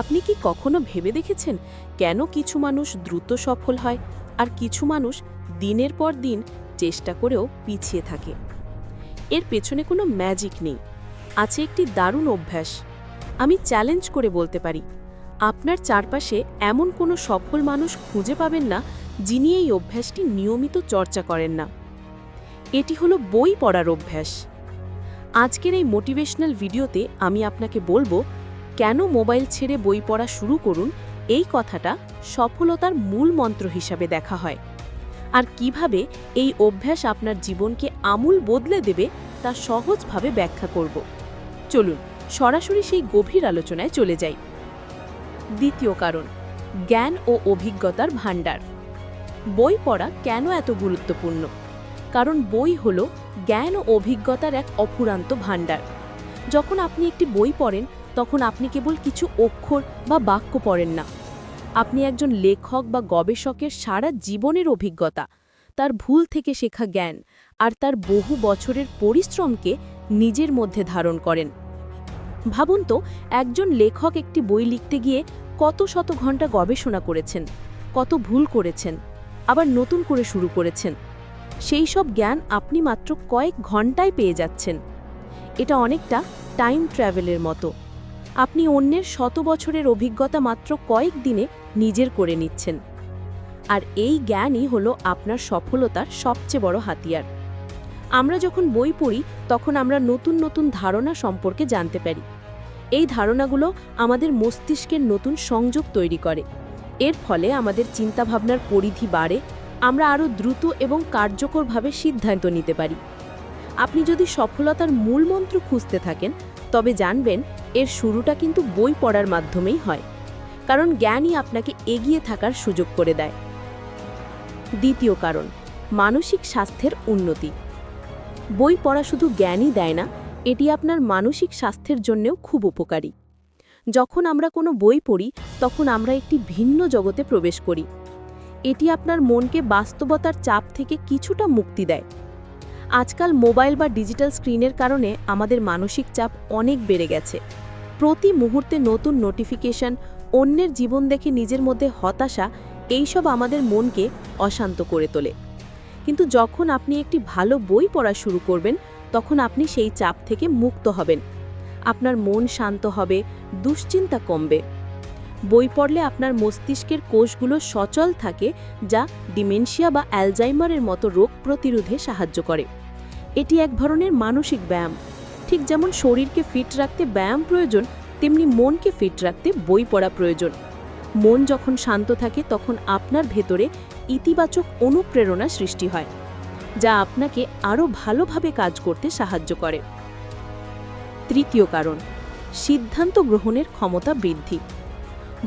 আপনি কি কখনো ভেবে দেখেছেন কেন কিছু মানুষ দ্রুত সফল হয় আর কিছু মানুষ দিনের পর দিন চেষ্টা করেও পিছিয়ে থাকে? এর পেছনে কোনো ম্যাজিক নেই। আছে একটি দারুণ অভ্যাস। আমি চ্যালেঞ্জ করে বলতে পারি, আপনার চারপাশে এমন কোনো সফল মানুষ খুঁজে পাবেন না যিনি এই অভ্যাসটি নিয়মিত চর্চা করেন না। এটি হলো বই পড়ার অভ্যাস। আজকের এই মোটিভেশনাল ভিডিওতে আমি আপনাকে বলব কেন মোবাইল ছেড়ে বই পড়া শুরু করুন? এই কথাটা সফলতার মূল মন্ত্র হিসাবে দেখা হয়। আর কীভাবে এই অভ্যাস আপনার জীবনকে আমূল বদলে দেবে তা সহজভাবে ব্যাখ্যা করব। চলুন, সরাসরি সেই গভীর আলোচনায় চলে যাই। দ্বিতীয় কারণ, জ্ঞান ও অভিজ্ঞতার ভাণ্ডার। বই পড়া কেন এত গুরুত্বপূর্ণ? কারণ বই হল জ্ঞান ও অভিজ্ঞতার এক অফুরান্ত ভাণ্ডার। যখন আপনি একটি বই পড়েন তখন আপনি কেবল কিছু অক্ষর বা বাক্য পড়েন না। আপনি একজন লেখক বা গবেষকের সারা জীবনের অভিজ্ঞতা, তার ভুল থেকে শেখা জ্ঞান আর তার বহু বছরের পরিশ্রমকে নিজের মধ্যে ধারণ করেন। ভাবুন তো, একজন লেখক একটি বই লিখতে গিয়ে কত শত ঘণ্টা গবেষণা করেছেন, কত ভুল করেছেন, আবার নতুন করে শুরু করেছেন। সেই সব জ্ঞান আপনি মাত্র কয়েক ঘন্টায় পেয়ে যাচ্ছেন। এটা অনেকটা টাইম ট্র্যাভেলের মতো। আপনি অন্যের শত বছরের অভিজ্ঞতা মাত্র কয়েক দিনে নিজের করে নিচ্ছেন। আর এই জ্ঞানই হলো আপনার সফলতার সবচেয়ে বড় হাতিয়ার। আমরা যখন বই পড়ি, তখন আমরা নতুন নতুন ধারণা সম্পর্কে জানতে পারি। এই ধারণাগুলো আমাদের মস্তিষ্কের নতুন সংযোগ তৈরি করে। এর ফলে আমাদের চিন্তাভাবনার পরিধি বাড়ে, আমরা আরও দ্রুত এবং কার্যকরভাবে সিদ্ধান্ত নিতে পারি। আপনি যদি সফলতার মূল মন্ত্র খুঁজতে থাকেন তবে জানবেন, এর শুরুটা কিন্তু বই পড়ার মাধ্যমেই হয়, কারণ জ্ঞানই আপনাকে এগিয়ে থাকার সুযোগ করে দেয়। দ্বিতীয় কারণ, মানসিক স্বাস্থ্যের উন্নতি। বই পড়া শুধু জ্ঞানই দেয় না, এটি আপনার মানসিক স্বাস্থ্যের জন্যও খুব উপকারী। যখন আমরা কোনো বই পড়ি, তখন আমরা একটি ভিন্ন জগতে প্রবেশ করি। এটি আপনার মনকে বাস্তবতার চাপ থেকে কিছুটা মুক্তি দেয়। আজকাল মোবাইল বা ডিজিটাল স্ক্রিনের কারণে আমাদের মানসিক চাপ অনেক বেড়ে গেছে। প্রতি মুহূর্তে নতুন নোটিফিকেশন, অন্যের জীবন দেখে নিজের মধ্যে হতাশা, এইসব আমাদের মনকে অশান্ত করে তোলে। কিন্তু যখন আপনি একটি ভালো বই পড়া শুরু করবেন, তখন আপনি সেই চাপ থেকে মুক্ত হবেন। আপনার মন শান্ত হবে, দুশ্চিন্তা কমবে। বই পড়লে আপনার মস্তিষ্কের কোষগুলো সচল থাকে, যা ডিমেনশিয়া বা অ্যালজাইমারের মতো রোগ প্রতিরোধে সাহায্য করে। এটি এক ধরনের মানসিক ব্যায়াম। ঠিক যেমন শরীরকে ফিট রাখতে ব্যায়াম প্রয়োজন, তেমনি মনকে ফিট রাখতে বই পড়া প্রয়োজন। মন যখন শান্ত থাকে, তখন আপনার ভেতরে ইতিবাচক অনুপ্রেরণা সৃষ্টি হয়, যা আপনাকে আরও ভালোভাবে কাজ করতে সাহায্য করে। তৃতীয় কারণ, সিদ্ধান্ত গ্রহণের ক্ষমতা বৃদ্ধি।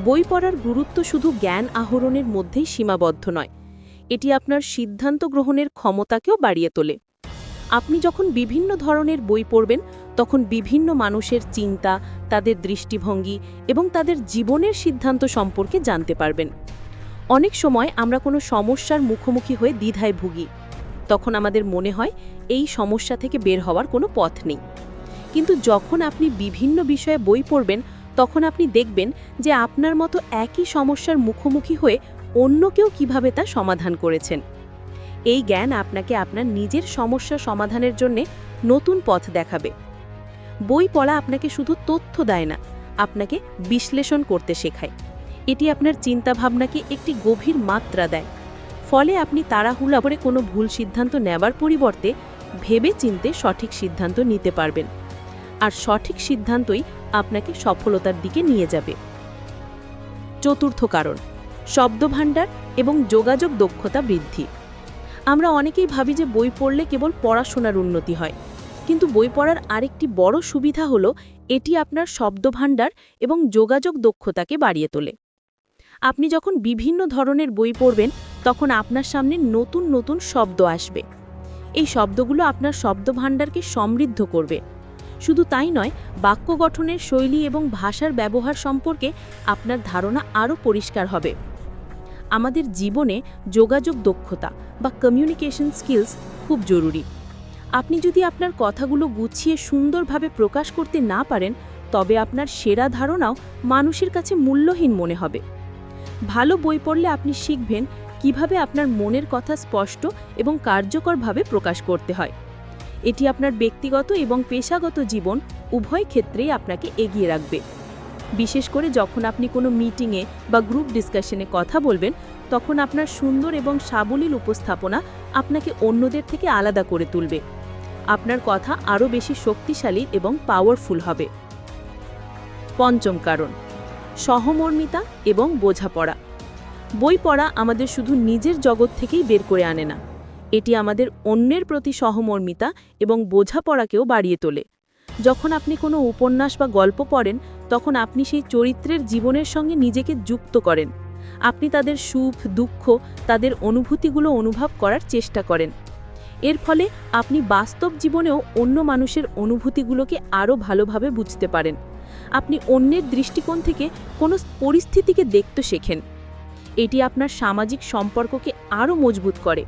বই পড়ার গুরুত্ব শুধু জ্ঞান আহরণের মধ্যেই সীমাবদ্ধ নয়, এটি আপনার সিদ্ধান্ত গ্রহণের ক্ষমতাকেও বাড়িয়ে তোলে। আপনি যখন বিভিন্ন ধরনের বই পড়বেন, তখন বিভিন্ন মানুষের চিন্তা, তাদের দৃষ্টিভঙ্গি এবং তাদের জীবনের সিদ্ধান্ত সম্পর্কে জানতে পারবেন। অনেক সময় আমরা কোনো সমস্যার মুখোমুখি হয়ে দ্বিধায় ভুগি। তখন আমাদের মনে হয় এই সমস্যা থেকে বের হওয়ার কোনো পথ নেই। কিন্তু যখন আপনি বিভিন্ন বিষয়ে বই পড়বেন, তখন আপনি দেখবেন যে আপনার মতো একই সমস্যার মুখোমুখি হয়ে অন্য কেউ কীভাবে তা সমাধান করেছেন। এই জ্ঞান আপনাকে আপনার নিজের সমস্যা সমাধানের জন্য নতুন পথ দেখাবে। বই পড়া আপনাকে শুধু তথ্য দেয় না, আপনাকে বিশ্লেষণ করতে শেখায়। এটি আপনার চিন্তাভাবনাকে একটি গভীর মাত্রা দেয়। ফলে আপনি তাড়াহুড়া করে কোনো ভুল সিদ্ধান্ত নেবার পরিবর্তে ভেবে চিনতে সঠিক সিদ্ধান্ত নিতে পারবেন। আর সঠিক সিদ্ধান্তই আপনাকে সফলতার দিকে নিয়ে যাবে। চতুর্থ কারণ, শব্দভাণ্ডার এবং যোগাযোগ দক্ষতা বৃদ্ধি। আমরা অনেকেই ভাবি যে বই পড়লে কেবল পড়াশোনার উন্নতি হয়। কিন্তু বই পড়ার আরেকটি বড় সুবিধা হলো, এটি আপনার শব্দভাণ্ডার এবং যোগাযোগ দক্ষতাকে বাড়িয়ে তোলে। আপনি যখন বিভিন্ন ধরনের বই পড়বেন, তখন আপনার সামনে নতুন নতুন শব্দ আসবে। এই শব্দগুলো আপনার শব্দভাণ্ডারকে সমৃদ্ধ করবে। শুধু তাই নয়, বাক্য গঠনের শৈলী এবং ভাষার ব্যবহার সম্পর্কে আপনার ধারণা আরও পরিষ্কার হবে। আমাদের জীবনে যোগাযোগ দক্ষতা বা কমিউনিকেশন স্কিলস খুব জরুরি। আপনি যদি আপনার কথাগুলো গুছিয়ে সুন্দরভাবে প্রকাশ করতে না পারেন, তবে আপনার সেরা ধারণাও মানুষের কাছে মূল্যহীন মনে হবে। ভালো বই পড়লে আপনি শিখবেন কীভাবে আপনার মনের কথা স্পষ্ট এবং কার্যকরভাবে প্রকাশ করতে হয়। এটি আপনার ব্যক্তিগত এবং পেশাগত জীবন উভয় ক্ষেত্রেই আপনাকে এগিয়ে রাখবে। বিশেষ করে যখন আপনি কোনো মিটিংয়ে বা গ্রুপ ডিসকাশনে কথা বলবেন, তখন আপনার সুন্দর এবং সাবলীল উপস্থাপনা আপনাকে অন্যদের থেকে আলাদা করে তুলবে। আপনার কথা আরও বেশি শক্তিশালী এবং পাওয়ারফুল হবে। পঞ্চম কারণ, সহমর্মিতা এবং বোঝাপড়া। বই পড়া আমাদের শুধু নিজের জগৎ থেকেই বের করে আনে না। এটি আমাদের অন্যের প্রতি সহমর্মিতা এবং বোঝাপড়াকেও বাড়িয়ে তোলে। যখন আপনি কোনো উপন্যাস বা গল্প পড়েন, তখন আপনি সেই চরিত্রের জীবনের সঙ্গে নিজেকে যুক্ত করেন। আপনি তাদের সুখ, দুঃখ, তাদের অনুভূতিগুলো অনুভব করার চেষ্টা করেন। এর ফলে আপনি বাস্তব জীবনেও অন্য মানুষের অনুভূতিগুলোকে আরও ভালোভাবে বুঝতে পারেন। আপনি অন্যের দৃষ্টিকোণ থেকে কোনো পরিস্থিতিকে দেখতে শেখেন। এটি আপনার সামাজিক সম্পর্ককে আরও মজবুত করে।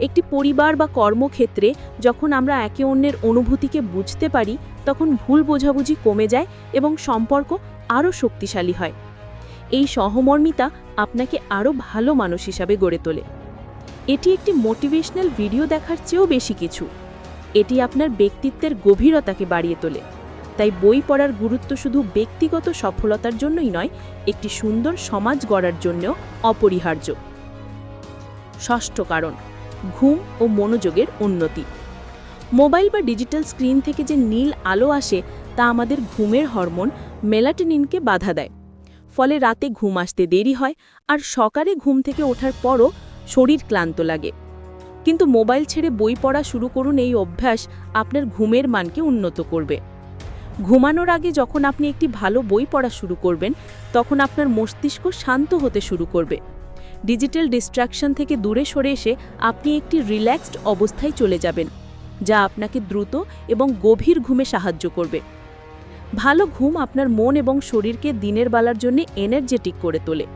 একটি পরিবার বা কর্মক্ষেত্রে যখন আমরা একে অন্যের অনুভূতিকে বুঝতে পারি, তখন ভুল বোঝাবুঝি কমে যায় এবং সম্পর্ক আরও শক্তিশালী হয়। এই সহমর্মিতা আপনাকে আরও ভালো মানুষ হিসাবে গড়ে তোলে। এটি একটি মোটিভেশনাল ভিডিও দেখার চেয়েও বেশি কিছু। এটি আপনার ব্যক্তিত্বের গভীরতাকে বাড়িয়ে তোলে। তাই বই পড়ার গুরুত্ব শুধু ব্যক্তিগত সফলতার জন্যই নয়, একটি সুন্দর সমাজ গড়ার জন্যও অপরিহার্য। ষষ্ঠ কারণ ঘুম ও মনোযোগের উন্নতি। মোবাইল বা ডিজিটাল স্ক্রিন থেকে যে নীল আলো আসে, তা আমাদের ঘুমের হরমোন মেলাটিনিনকে বাধা দেয়। ফলে রাতে ঘুম আসতে দেরি হয় আর সকালে ঘুম থেকে ওঠার পরও শরীর ক্লান্ত লাগে। কিন্তু মোবাইল ছেড়ে বই পড়া শুরু করুন এই অভ্যাস আপনার ঘুমের মানকে উন্নত করবে। ঘুমানোর আগে যখন আপনি একটি ভালো বই পড়া শুরু করবেন, তখন আপনার মস্তিষ্ক শান্ত হতে শুরু করবে। ডিজিটাল ডিস্ট্রাকশন থেকে দূরে সরে এসে আপনি একটি রিল্যাক্সড অবস্থায় চলে যাবেন, যা আপনাকে দ্রুত এবং গভীর ঘুমে সাহায্য করবে। ভালো ঘুম আপনার মন এবং শরীরকে দিনের বেলার জন্য এনার্জেটিক করে তোলে।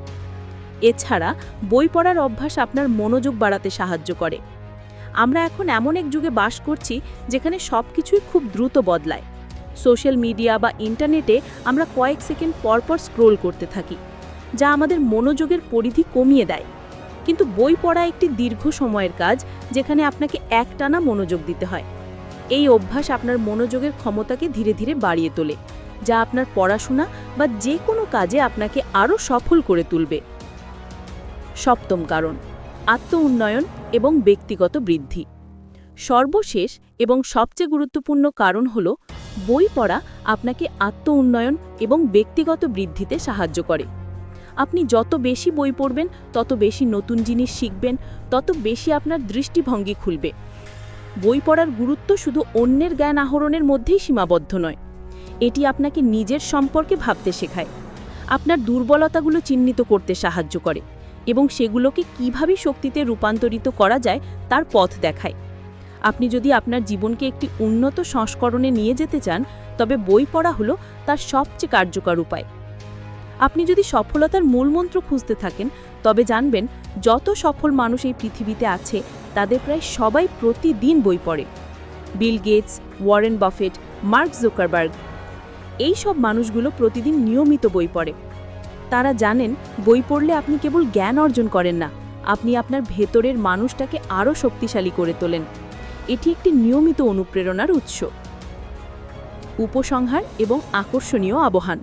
এছাড়া বই পড়ার অভ্যাস আপনার মনোযোগ বাড়াতে সাহায্য করে। আমরা এখন এমন এক যুগে বাস করছি, যেখানে সব কিছুই খুব দ্রুত বদলায়। সোশ্যাল মিডিয়া বা ইন্টারনেটে আমরা কয়েক সেকেন্ড পরপর স্ক্রোল করতে থাকি। যা আমাদের মনোযোগের পরিধি কমিয়ে দেয়। কিন্তু বই পড়া একটি দীর্ঘ সময়ের কাজ, যেখানে আপনাকে একটানা মনোযোগ দিতে হয়। এই অভ্যাস আপনার মনোযোগের ক্ষমতাকে ধীরে ধীরে বাড়িয়ে তোলে, যা আপনার পড়াশোনা বা যে কোনো কাজে আপনাকে আরও সফল করে তুলবে। সপ্তম কারণ আত্ম উন্নয়ন এবং ব্যক্তিগত বৃদ্ধি। সর্বশেষ এবং সবচেয়ে গুরুত্বপূর্ণ কারণ হল, বই পড়া আপনাকে আত্ম উন্নয়ন এবং ব্যক্তিগত বৃদ্ধিতে সাহায্য করে। আপনি যত বেশি বই পড়বেন, তত বেশি নতুন জিনিস শিখবেন, তত বেশি আপনার দৃষ্টিভঙ্গি খুলবে। বই পড়ার গুরুত্ব শুধু অন্যের জ্ঞান আহরণের মধ্যেই সীমাবদ্ধ নয়, এটি আপনাকে নিজের সম্পর্কে ভাবতে শেখায়। আপনার দুর্বলতাগুলো চিহ্নিত করতে সাহায্য করে এবং সেগুলোকে কীভাবে শক্তিতে রূপান্তরিত করা যায় তার পথ দেখায়। আপনি যদি আপনার জীবনকে একটি উন্নত সংস্করণে নিয়ে যেতে চান, তবে বই পড়া হলো তার সবচেয়ে কার্যকর উপায়। আপনি যদি সফলতার মূলমন্ত্র খুঁজতে থাকেন, তবে জানবেন যত সফল মানুষ এই পৃথিবীতে আছে, তাদের প্রায় সবাই প্রতিদিন বই পড়ে। Bill Gates, Warren Buffett, Mark Zuckerberg, এই সব মানুষগুলো প্রতিদিন নিয়মিত বই পড়ে। তারা জানেন বই পড়লে আপনি কেবল জ্ঞান অর্জন করেন না, আপনি আপনার ভেতরের মানুষটাকে আরও শক্তিশালী করে তোলেন। এটি একটি নিয়মিত অনুপ্রেরণার উৎস। উপসংহার এবং আকর্ষণীয় আবহান।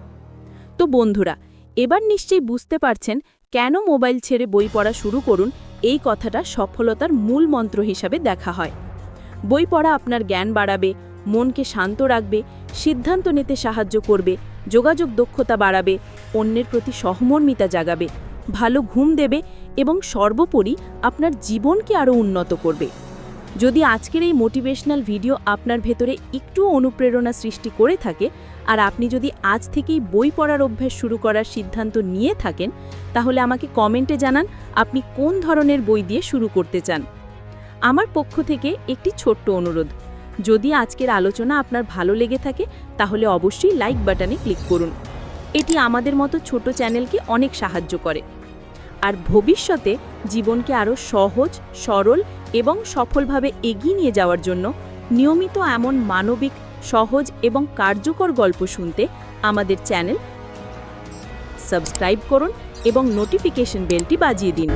তো বন্ধুরা। এবার নিশ্চয়ই বুঝতে পারছেন কেন মোবাইল ছেড়ে বই পড়া শুরু করুন, এই কথাটা সফলতার মূল মন্ত্র হিসাবে দেখা হয়। বই পড়া আপনার জ্ঞান বাড়াবে, মনকে শান্ত রাখবে, সিদ্ধান্ত নিতে সাহায্য করবে, যোগাযোগ দক্ষতা বাড়াবে, অন্যের প্রতি সহমর্মিতা জাগাবে, ভালো ঘুম দেবে এবং সর্বোপরি আপনার জীবনকে আরও উন্নত করবে। যদি আজকের এই মোটিভেশনাল ভিডিও আপনার ভেতরে একটু অনুপ্রেরণা সৃষ্টি করে থাকে আর আপনি যদি আজ থেকেই বই পড়ার অভ্যাস শুরু করার সিদ্ধান্ত নিয়ে থাকেন, তাহলে আমাকে কমেন্টে জানান আপনি কোন ধরনের বই দিয়ে শুরু করতে চান। আমার পক্ষ থেকে একটি ছোট্ট অনুরোধ, যদি আজকের আলোচনা আপনার ভালো লেগে থাকে, তাহলে অবশ্যই লাইক বাটনে ক্লিক করুন। এটি আমাদের মতো ছোট চ্যানেলকে অনেক সাহায্য করে। আর ভবিষ্যতে জীবনকে আরও সহজ, সরল এবং সফলভাবে এগিয়ে নিয়ে যাওয়ার জন্য নিয়মিত এমন মানবিক সহজ এবং কার্যকর গল্প শুনতে আমাদের চ্যানেল সাবস্ক্রাইব করুন এবং নোটিফিকেশন বেলটি বাজিয়ে দিন।